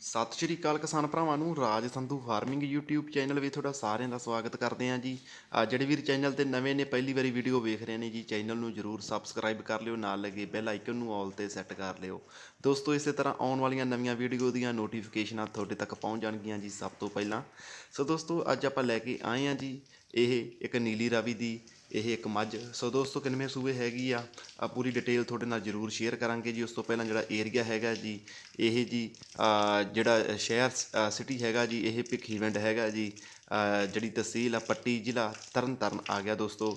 ਸਤਿ ਸ਼੍ਰੀ ਅਕਾਲ ਕਿਸਾਨ ਭਰਾਵਾਂ ਨੂੰ, Raj Sandhu farming YouTube channel ਵਿੱਚ ਤੁਹਾਡਾ ਸਾਰਿਆਂ ਦਾ ਸਵਾਗਤ ਕਰਦੇ ਹਾਂ ਜੀ। ਜਿਹੜੇ ਵੀਰ ਚੈਨਲ ਤੇ ਨਵੇਂ ਨੇ, ਪਹਿਲੀ ਵਾਰੀ ਵੀਡੀਓ ਵੇਖ ਰਹੇ ਨੇ ਜੀ ਚੈਨਲ ਨੂੰ ਜਰੂਰ ਸਬਸਕ੍ਰਾਈਬ ਕਰ ਲਿਓ, ਨਾਲ ਲੱਗੇ ਬੈਲ ਆਈਕਨ ਨੂੰ ਆਲ ਤੇ ਸੈੱਟ ਕਰ ਲਿਓ। ਦੋਸਤੋ, ਇਸੇ ਤਰ੍ਹਾਂ ਆਉਣ ਵਾਲੀਆਂ ਨਵੀਆਂ ਵੀਡੀਓ ਦੀਆਂ ਨੋਟੀਫਿਕੇਸ਼ਨਾਂ ਤੁਹਾਡੇ ਤੱਕ ਪਹੁੰਚ ਜਾਣਗੀਆਂ ਜੀ ਸਭ ਤੋਂ ਪਹਿਲਾਂ। ਸੋ ਦੋਸਤੋ, ਅੱਜ ਆਪਾਂ ਲੈ ਕੇ ਆਏ ਹਾਂ ਜੀ, ਇਹ ਇੱਕ ਨੀਲੀ ਰਾਵੀ ਦੀ ਇਹ ਇੱਕ ਮੱਝ। ਸੋ ਦੋਸਤੋ ਕਿੰਨਵੇਂ ਸੂਬੇ ਹੈਗੀ ਆ ਆ ਪੂਰੀ ਡਿਟੇਲ ਤੁਹਾਡੇ ਨਾਲ ਜਰੂਰ ਸ਼ੇਅਰ ਕਰਾਂਗੇ ਜੀ। ਉਸ ਤੋਂ ਪਹਿਲਾਂ ਜਿਹੜਾ ਏਰੀਆ ਹੈਗਾ ਜੀ, ਇਹ ਜੀ ਜਿਹੜਾ ਸ਼ਹਿਰ ਸਿਟੀ ਹੈਗਾ ਜੀ, ਇਹ ਭਿੱਖੀਵਿੰਡ ਹੈਗਾ ਜੀ। ਜਿਹੜੀ ਤਹਿਸੀਲ ਆ, ਪੱਟੀ ਜ਼ਿਲ੍ਹਾ ਤਰਨਤਾਰਨ ਆ ਗਿਆ ਦੋਸਤੋ।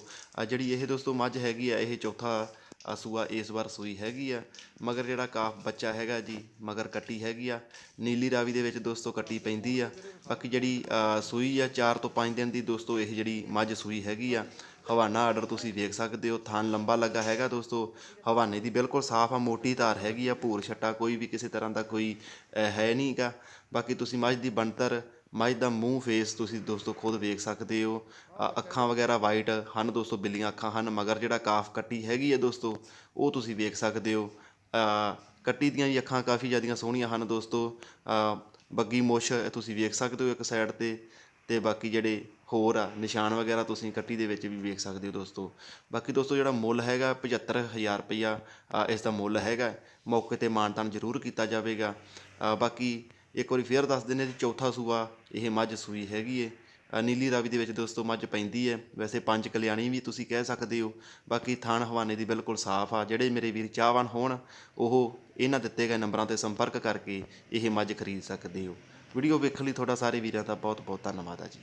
ਜਿਹੜੀ ਇਹ ਦੋਸਤੋ ਮੱਝ ਹੈਗੀ ਆ, ਇਹ ਚੌਥਾ ਆ ਇਸ ਵਾਰ ਸੂਈ ਹੈਗੀ ਆ। ਮਗਰ ਜਿਹੜਾ ਕਾਫ ਬੱਚਾ ਹੈਗਾ ਜੀ ਮਗਰ ਕੱਟੀ ਹੈਗੀ ਆ। ਨੀਲੀ ਰਾਵੀ ਦੇ ਵਿੱਚ ਦੋਸਤੋ ਕੱਟੀ ਪੈਂਦੀ ਆ। ਬਾਕੀ ਜਿਹੜੀ ਸੂਈ ਆ 4 ਤੋਂ 5 ਦਿਨ ਦੀ ਦੋਸਤੋ ਇਹ ਜਿਹੜੀ ਮੱਝ ਸੂਈ ਹੈਗੀ ਆ। ਹਵਾਨਾ ਆਰਡਰ ਤੁਸੀਂ ਵੇਖ ਸਕਦੇ ਹੋ ਥਾਨ ਲੰਬਾ ਲੱਗਾ ਹੈਗਾ ਦੋਸਤੋ। ਹਵਾਨੇ ਦੀ ਬਿਲਕੁਲ ਸਾਫ਼ ਆ ਮੋਟੀ ਧਾਰ ਹੈਗੀ ਆ ਭੂਰ ਛੱਟਾ ਕੋਈ ਵੀ ਕਿਸੇ ਤਰ੍ਹਾਂ ਦਾ ਕੋਈ ਅਹ, ਹੈ ਨਹੀਂਗਾ ਬਾਕੀ ਤੁਸੀਂ ਮੱਝ ਦੀ ਬਣਤਰ ਮੱਝ ਦਾ ਮੂੰਹ ਫੇਸ ਤੁਸੀਂ ਦੋਸਤੋ ਖੁਦ ਵੇਖ ਸਕਦੇ ਹੋ। ਅੱਖਾਂ ਵਗੈਰਾ ਵਾਈਟ ਹਨ ਦੋਸਤੋ, ਬਿੱਲੀਆਂ ਅੱਖਾਂ ਹਨ, ਮਗਰ ਜਿਹੜਾ ਕਾਫ ਕੱਟੀ ਹੈਗੀ ਹੈ ਦੋਸਤੋ, ਉਹ ਤੁਸੀਂ ਵੇਖ ਸਕਦੇ ਹੋ। ਕੱਟੀ ਦੀਆਂ ਵੀ ਅੱਖਾਂ ਕਾਫੀ ਜ਼ਿਆਦੀਆਂ ਸੋਹਣੀਆਂ ਹਨ ਦੋਸਤੋ। ਬੱਗੀ ਮੁੱਛ ਤੁਸੀਂ ਵੇਖ ਸਕਦੇ ਹੋ ਇੱਕ ਸਾਈਡ ਤੇ ਤੇ ਬਾਕੀ ਜਿਹੜੇ ਹੋਰ ਆ, ਨਿਸ਼ਾਨ ਵਗੈਰਾ ਤੁਸੀਂ ਕੱਟੀ ਦੇ ਵਿੱਚ ਵੀ ਵੇਖ ਸਕਦੇ ਹੋ ਦੋਸਤੋ। ਬਾਕੀ ਦੋਸਤੋ ਜਿਹੜਾ ਮੁੱਲ ਹੈਗਾ 75000 ਰੁਪਈਆ ਇਸ ਦਾ ਮੁੱਲ ਹੈਗਾ। ਮੌਕੇ ਤੇ ਮਾਨਤਾਨ ਜ਼ਰੂਰ ਕੀਤਾ ਜਾਵੇਗਾ। ਬਾਕੀ ਇੱਕ ਵਾਰੀ ਫੇਰ ਦੱਸ ਦਿੰਦੇ ਜੀ ਚੌਥਾ ਸੂਆ, ਇਹ ਮੱਝ ਸੂਈ ਹੈਗੀ ਏ। ਨੀਲੀ ਰਾਵੀ ਦੇ ਵਿੱਚ ਦੋਸਤੋ ਮੱਝ ਪੈਂਦੀ ਹੈ ਵੈਸੇ ਪੰਜ ਕਲਿਆਣੀ ਵੀ ਤੁਸੀਂ ਕਹਿ ਸਕਦੇ ਹੋ। ਬਾਕੀ ਥਾਣ ਹਵਾਨੇ ਦੀ ਬਿਲਕੁਲ ਸਾਫ਼ ਆ। ਜਿਹੜੇ ਮੇਰੇ ਵੀਰ ਚਾਹਵਾਨ ਹੋਣ, ਉਹ ਇਹਨਾਂ ਦਿੱਤੇ ਗਏ ਨੰਬਰਾਂ ਤੇ ਸੰਪਰਕ ਕਰਕੇ ਇਹ ਮੱਝ ਖਰੀਦ ਸਕਦੇ ਹੋ। ਵੀਡੀਓ ਵੇਖਣ ਲਈ ਤੁਹਾਡਾ ਸਾਰੇ ਵੀਰਾਂ ਦਾ ਬਹੁਤ ਬਹੁਤ ਧੰਨਵਾਦ ਆ ਜੀ।